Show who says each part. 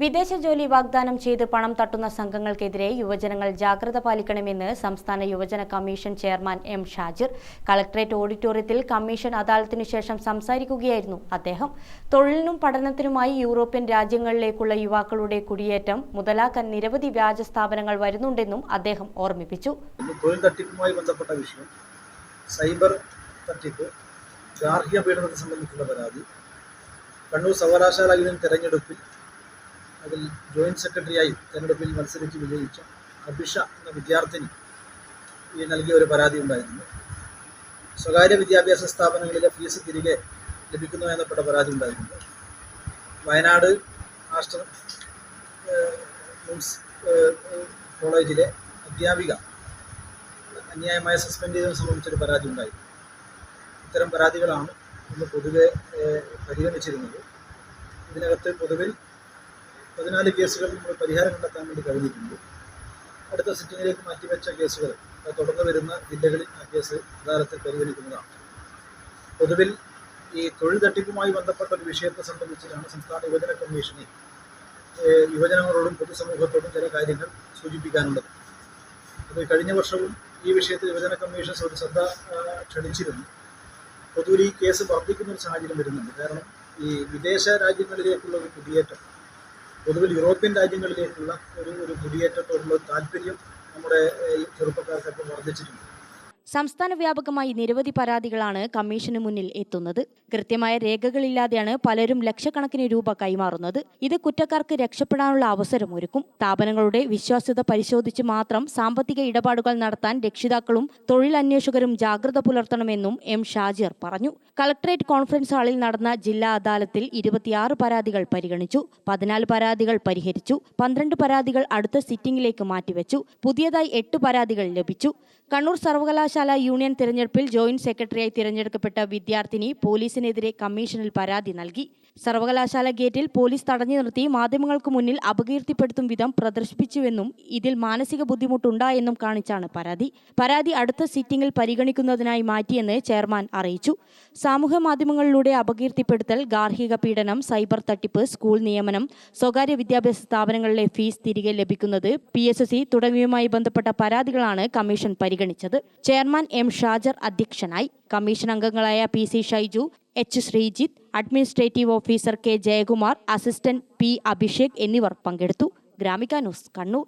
Speaker 1: വിദേശ ജോലി വാഗ്ദാനം ചെയ്ത് പണം തട്ടുന്ന സംഘങ്ങൾക്കെതിരെ യുവജനങ്ങൾ ജാഗ്രത പാലിക്കണമെന്ന് സംസ്ഥാന യുവജന commission chairman M Shajir. Collectorate ഓഡിറ്റോറിയത്തിൽ കമ്മീഷൻ അദാലത്തിനു ശേഷം സംസാരിക്കുകയായിരുന്നു അദ്ദേഹം. തൊഴിലിനും പഠനത്തിനുമായി യൂറോപ്യൻ രാജ്യങ്ങളിലേക്കുള്ള യുവാക്കളുടെ കുടിയേറ്റം മുതലാക്കാൻ നിരവധി വ്യാജ സ്ഥാപനങ്ങൾ വരുന്നുണ്ടെന്നും അദ്ദേഹം ഓർമ്മിപ്പിച്ചു.
Speaker 2: തൊഴിൽ തട്ടിപ്പുമായി ബന്ധപ്പെട്ട വിഷയം സൈബർ തട്ടിപ്പ് ഗാർഹിക പീഡനത്തെ സംബന്ധിച്ചുള്ള പരാതി കണ്ണൂർ സർവകലാശാല യൂണിയൻ തെരഞ്ഞെടുപ്പിൽ അതിൽ ജോയിന്റ് സെക്രട്ടറിയായി തെരഞ്ഞെടുപ്പിൽ മത്സരിച്ച് വിജയിച്ച അഭിഷ എന്ന വിദ്യാർത്ഥിനി ഈ നൽകിയ ഒരു പരാതി ഉണ്ടായിരുന്നു. സ്വകാര്യ വിദ്യാഭ്യാസ സ്ഥാപനങ്ങളിലെ ഫീസ് തിരികെ ലഭിക്കുന്നു എന്നപ്പെട്ട പരാതി ഉണ്ടായിരുന്നു. വയനാട് ഏഹ്, കോളേജിലെ അധ്യാപിക അന്യായമായ സസ്പെൻഡ് ചെയ്തതിനെ സംബന്ധിച്ചൊരു പരാതി ഉണ്ടായി ഇത്തരം പരാതികളാണ് ഇന്ന് പൊതുവെ പരിഗണിച്ചിരുന്നത്. ഇതിനകത്ത് പൊതുവിൽ പതിനാല് കേസുകൾ നമ്മൾ പരിഹാരം കണ്ടെത്താൻ വേണ്ടി കഴിഞ്ഞിട്ടുണ്ട്. അടുത്ത സിറ്റിങ്ങിലേക്ക് മാറ്റിവെച്ച കേസുകൾ തുടർന്ന് വരുന്ന ജില്ലകളിൽ ആ കേസ് അദാലത്തിൽ പരിഗണിക്കുന്നതാണ്. പൊതുവിൽ ഈ തൊഴിൽ തട്ടിപ്പുമായി ബന്ധപ്പെട്ട ഒരു വിഷയത്തെ സംബന്ധിച്ചിട്ടാണ് സംസ്ഥാന യുവജന കമ്മീഷനെ യുവജനങ്ങളോടും പൊതുസമൂഹത്തോടും ചില കാര്യങ്ങൾ സൂചിപ്പിക്കാനുള്ളത്. അത് കഴിഞ്ഞ വർഷവും ഈ വിഷയത്തിൽ യുവജന കമ്മീഷൻ ഒരു ശ്രദ്ധ ക്ഷണിച്ചിരുന്നു. പൊതുവിൽ ഈ കേസ് വർദ്ധിക്കുന്ന ഒരു സാഹചര്യം വരുന്നുണ്ട്. കാരണം ഈ വിദേശ രാജ്യങ്ങളിലേക്കുള്ള ഒരു കുടിയേറ്റം പൊതുവിൽ യൂറോപ്യൻ രാജ്യങ്ങളിലേക്കുള്ള ഒരു ഒരു കുടിയേറ്റത്തോടുള്ള താല്പര്യം നമ്മുടെ ചെറുപ്പക്കാർക്കൊക്കെ വർദ്ധിച്ചിട്ടുണ്ട്.
Speaker 1: സംസ്ഥാന വ്യാപകമായി നിരവധി പരാതികളാണ് കമ്മീഷന് മുന്നിൽ എത്തുന്നത്. കൃത്യമായ രേഖകളില്ലാതെയാണ് പലരും ലക്ഷക്കണക്കിന് രൂപ കൈമാറുന്നത്. ഇത് കുറ്റക്കാർക്ക് രക്ഷപ്പെടാനുള്ള അവസരം ഒരുക്കും. സ്ഥാപനങ്ങളുടെ വിശ്വാസ്യത പരിശോധിച്ച് മാത്രം സാമ്പത്തിക ഇടപാടുകൾ നടത്താൻ രക്ഷിതാക്കളും തൊഴിലന്വേഷകരും ജാഗ്രത പുലർത്തണമെന്നും എം ഷാജിർ പറഞ്ഞു. കളക്ടറേറ്റ് കോൺഫറൻസ് ഹാളിൽ നടന്ന ജില്ലാ അദാലത്തിൽ ഇരുപത്തിയാറ് പരാതികൾ പരിഗണിച്ചു. പതിനാല് പരാതികൾ പരിഹരിച്ചു. പന്ത്രണ്ട് പരാതികൾ അടുത്ത സിറ്റിംഗിലേക്ക് മാറ്റിവെച്ചു. പുതിയതായി എട്ട് പരാതികൾ ലഭിച്ചു. കണ്ണൂർ സർവകലാശാല യൂണിയൻ തിരഞ്ഞെടുപ്പിൽ ജോയിന്റ് സെക്രട്ടറിയായി തിരഞ്ഞെടുക്കപ്പെട്ട വിദ്യാർത്ഥിനി പോലീസിനെതിരെ കമ്മീഷനിൽ പരാതി നൽകി. സർവകലാശാല ഗേറ്റിൽ പോലീസ് തടഞ്ഞു നിർത്തി മാധ്യമങ്ങൾക്ക് മുന്നിൽ അപകീർത്തിപ്പെടുത്തും വിധം പ്രദർശിപ്പിച്ചുവെന്നും ഇതിൽ മാനസിക ബുദ്ധിമുട്ടുണ്ടായെന്നും കാണിച്ചാണ് പരാതി. പരാതി അടുത്ത സിറ്റിംഗിൽ പരിഗണിക്കുന്നതിനായി മാറ്റിയെന്ന് ചെയർമാൻ അറിയിച്ചു. സാമൂഹ്യ മാധ്യമങ്ങളിലൂടെ അപകീർത്തിപ്പെടുത്തൽ ഗാർഹിക പീഡനം സൈബർ തട്ടിപ്പ് സ്കൂൾ നിയമനം സ്വകാര്യ വിദ്യാഭ്യാസ സ്ഥാപനങ്ങളിലെ ഫീസ് തിരികെ ലഭിക്കുന്നത് പി തുടങ്ങിയവയുമായി ബന്ധപ്പെട്ട പരാതികളാണ് കമ്മീഷൻ പരിഗണിച്ചത്. ചെയർമാൻ എം ഷാജർ അധ്യക്ഷനായി കമ്മീഷൻ അംഗങ്ങളായ P C Shaiju H Sreejith administrative officer K Jayakumar assistant P Abhishek എന്നിവർ പങ്കെടുത്തു. ഗ്രാമിക ന്യൂസ് കണ്ണൂർ.